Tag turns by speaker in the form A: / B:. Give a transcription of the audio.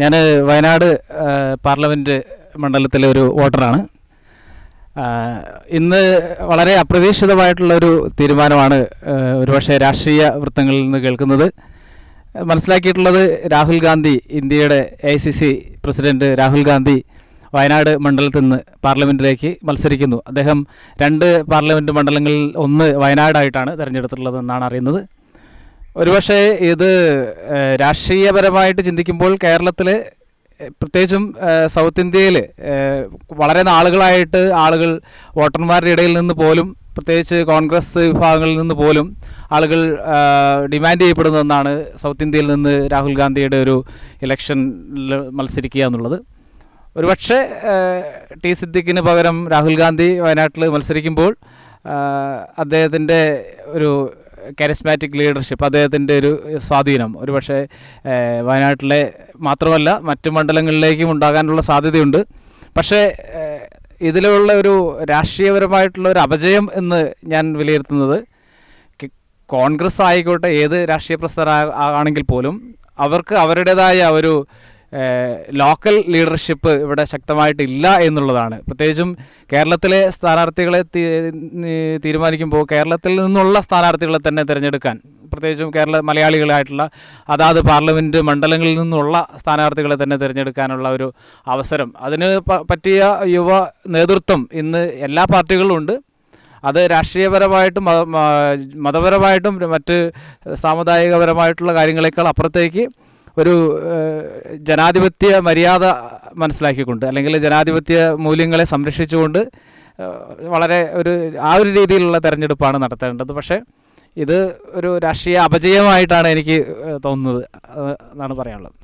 A: ഞാൻ വയനാട് പാർലമെന്റ് മണ്ഡലത്തിലെ ഒരു വോട്ടറാണ്. ഇന്ന് വളരെ അപ്രതീക്ഷിതമായിട്ടുള്ളൊരു തീരുമാനമാണ് ഒരുപക്ഷെ രാഷ്ട്രീയ വൃത്തങ്ങളിൽ നിന്ന് കേൾക്കുന്നത്. മനസ്സിലാക്കിയിട്ടുള്ളത് രാഹുൽ ഗാന്ധി ഇന്ത്യയുടെ A C C president Rahul Gandhi Wayanad മണ്ഡലത്തിൽ നിന്ന് പാർലമെന്റിലേക്ക് മത്സരിക്കുന്നു. അദ്ദേഹം രണ്ട് പാർലമെന്റ് മണ്ഡലങ്ങളിൽ ഒന്ന് വയനാടായിട്ടാണ് തിരഞ്ഞെടുത്തിട്ടുള്ളതെന്നാണ് അറിയുന്നത്. ഒരുപക്ഷെ ഇത് രാഷ്ട്രീയപരമായിട്ട് ചിന്തിക്കുമ്പോൾ കേരളത്തിൽ പ്രത്യേകിച്ചും സൗത്ത് ഇന്ത്യയിൽ വളരെ നാളുകളായിട്ട് ആളുകൾ വോട്ടർമാരുടെ ഇടയിൽ നിന്ന് പോലും പ്രത്യേകിച്ച് കോൺഗ്രസ് വിഭാഗങ്ങളിൽ നിന്ന് പോലും ആളുകൾ ഡിമാൻഡ് ചെയ്യപ്പെടുന്ന ഒന്നാണ് സൗത്ത് ഇന്ത്യയിൽ നിന്ന് രാഹുൽ ഗാന്ധിയുടെ ഒരു ഇലക്ഷനിൽ മത്സരിക്കുക എന്നുള്ളത്. ഒരുപക്ഷെ ടി സിദ്ദിഖിന് പകരം രാഹുൽ ഗാന്ധി വയനാട്ടിൽ മത്സരിക്കുമ്പോൾ അദ്ദേഹത്തിന്റെ ഒരു കരിസ്മാറ്റിക് ലീഡർഷിപ്പ് അദ്ദേഹത്തിന്റെ ഒരു സ്വാധീനം. ഒരുപക്ഷെ വയനാട്ടിലെ മാത്രമല്ല മറ്റു മണ്ഡലങ്ങളിലേക്കും ഉണ്ടാകാനുള്ള സാധ്യതയുണ്ട്. പക്ഷേ ഇതിലുള്ള ഒരു രാഷ്ട്രീയപരമായിട്ടുള്ള ഒരു അപജയം എന്ന് ഞാൻ വിലയിരുത്തുന്നത് കോൺഗ്രസ് ആയിക്കോട്ടെ ഏത് രാഷ്ട്രീയ പ്രസ്ഥാന ആണെങ്കിൽ പോലും അവർക്ക് അവരുടേതായ ഒരു ലോക്കൽ ലീഡർഷിപ്പ് ഇവിടെ ശക്തമായിട്ടില്ല എന്നുള്ളതാണ്. പ്രത്യേകിച്ചും കേരളത്തിലെ സ്ഥാനാർത്ഥികളെ തീരുമാനിക്കുമ്പോൾ കേരളത്തിൽ നിന്നുള്ള സ്ഥാനാർത്ഥികളെ തന്നെ തിരഞ്ഞെടുക്കാൻ പ്രത്യേകിച്ചും കേരള മലയാളികളായിട്ടുള്ള അതാത് പാർലമെന്റ് മണ്ഡലങ്ങളിൽ നിന്നുള്ള സ്ഥാനാർത്ഥികളെ തന്നെ തിരഞ്ഞെടുക്കാനുള്ള ഒരു അവസരം. അതിന് പറ്റിയ യുവ നേതൃത്വം ഇന്ന് എല്ലാ പാർട്ടികളിലും ഉണ്ട്. അത് രാഷ്ട്രീയപരമായിട്ടും മതപരമായിട്ടും മറ്റ് സാമുദായികപരമായിട്ടുള്ള കാര്യങ്ങളെക്കാൾ അപ്പുറത്തേക്ക് ഒരു ജനാധിപത്യ മര്യാദ മനസ്സിലാക്കിക്കൊണ്ട് അല്ലെങ്കിൽ ജനാധിപത്യ മൂല്യങ്ങളെ സംരക്ഷിച്ചുകൊണ്ട് വളരെ ഒരു ആ ഒരു രീതിയിലുള്ള തെരഞ്ഞെടുപ്പാണ് നടത്തേണ്ടത്. പക്ഷേ ഇത് ഒരു രാഷ്ട്രീയ അപജയമായിട്ടാണ് എനിക്ക് തോന്നുന്നത് എന്നാണ് പറയാനുള്ളത്.